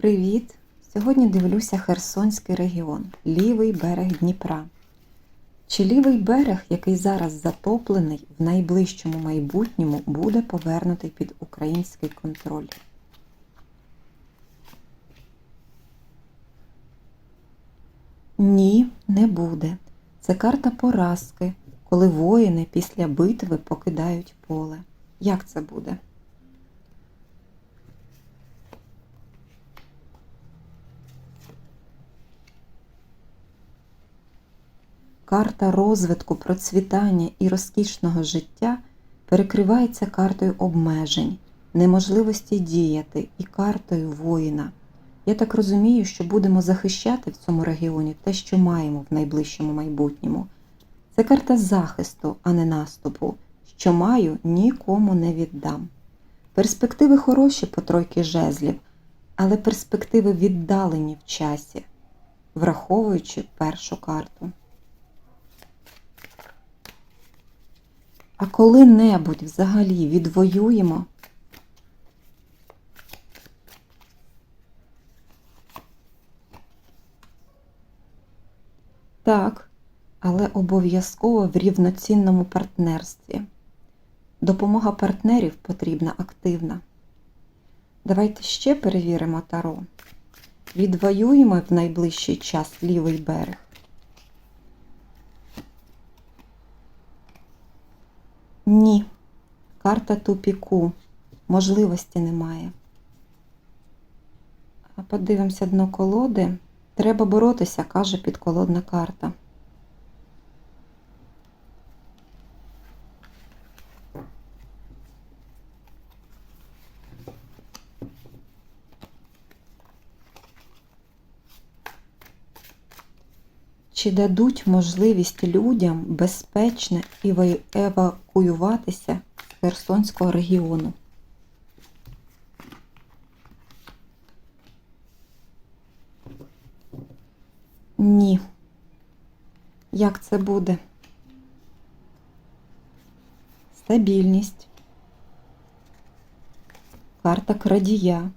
Привіт! Сьогодні дивлюся Херсонський регіон, лівий берег Дніпра. Чи лівий берег, який зараз затоплений, в найближчому майбутньому буде повернутий під український контроль? Ні, не буде. Це карта поразки, коли воїни після битви покидають поле. Як це буде? Карта розвитку, процвітання і розкішного життя перекривається картою обмежень, неможливості діяти і картою воїна. Я так розумію, що будемо захищати в цьому регіоні те, що маємо в найближчому майбутньому. Це карта захисту, а не наступу. Що маю, нікому не віддам. Перспективи хороші по тройки жезлів, але перспективи віддалені в часі, враховуючи першу карту. А коли-небудь взагалі відвоюємо, так, але обов'язково в рівноцінному партнерстві. Допомога партнерів потрібна активна. Давайте ще перевіримо таро. Відвоюємо в найближчий час лівий берег. Ні. Карта тупіку. Можливості немає. Подивимося дно колоди. Треба боротися, каже підколодна карта. Чи дадуть можливість людям безпечно евакуюватися з Херсонського регіону? Ні. Як це буде? Стабільність. Карта крадія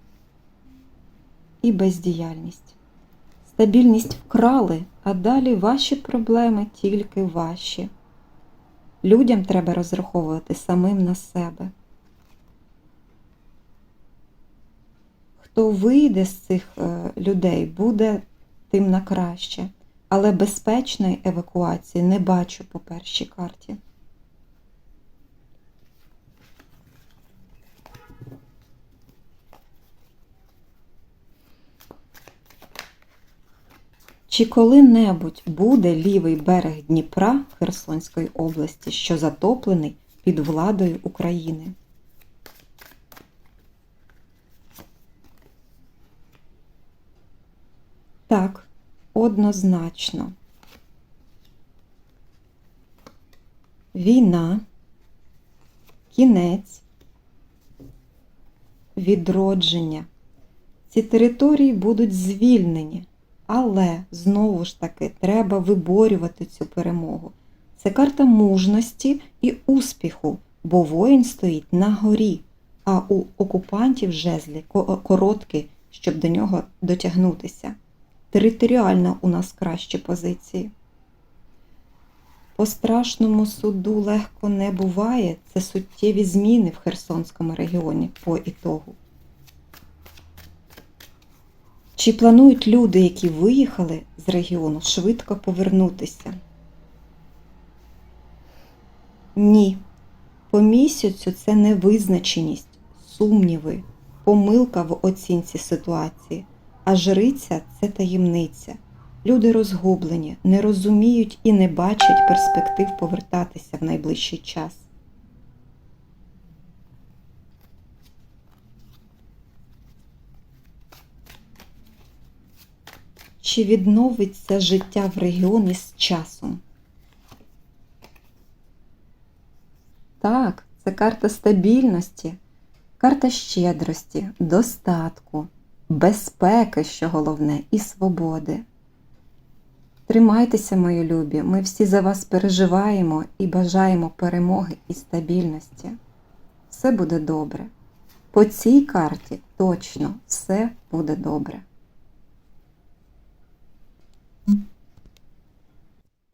і бездіяльність. Стабільність вкрали, а далі ваші проблеми тільки ваші. Людям треба розраховувати самим на себе. Хто вийде з цих е, людей, буде тим на краще. Але безпечної евакуації не бачу по першій карті. Чи коли-небудь буде лівий берег Дніпра Херсонської області, що затоплений під владою України? Так, однозначно. Війна, кінець, відродження. Ці території будуть звільнені. Але знову ж таки треба виборювати цю перемогу. Це карта мужності і успіху, бо воїн стоїть на горі, а у окупантів жезлі короткі, щоб до нього дотягнутися. Територіально у нас кращі позиції. По страшному суду легко не буває. Це суттєві зміни в Херсонському регіоні по ітогу. Чи планують люди, які виїхали з регіону, швидко повернутися? Ні. По місяцю це невизначеність, сумніви, помилка в оцінці ситуації, а жриця це таємниця. Люди розгублені, не розуміють і не бачать перспектив повертатися в найближчий час. Чи відновиться життя в регіоні з часом? Так, це карта стабільності, карта щедрості, достатку, безпеки, що головне, і свободи. Тримайтеся, мої любі, ми всі за вас переживаємо і бажаємо перемоги і стабільності. Все буде добре. По цій карті точно все буде добре.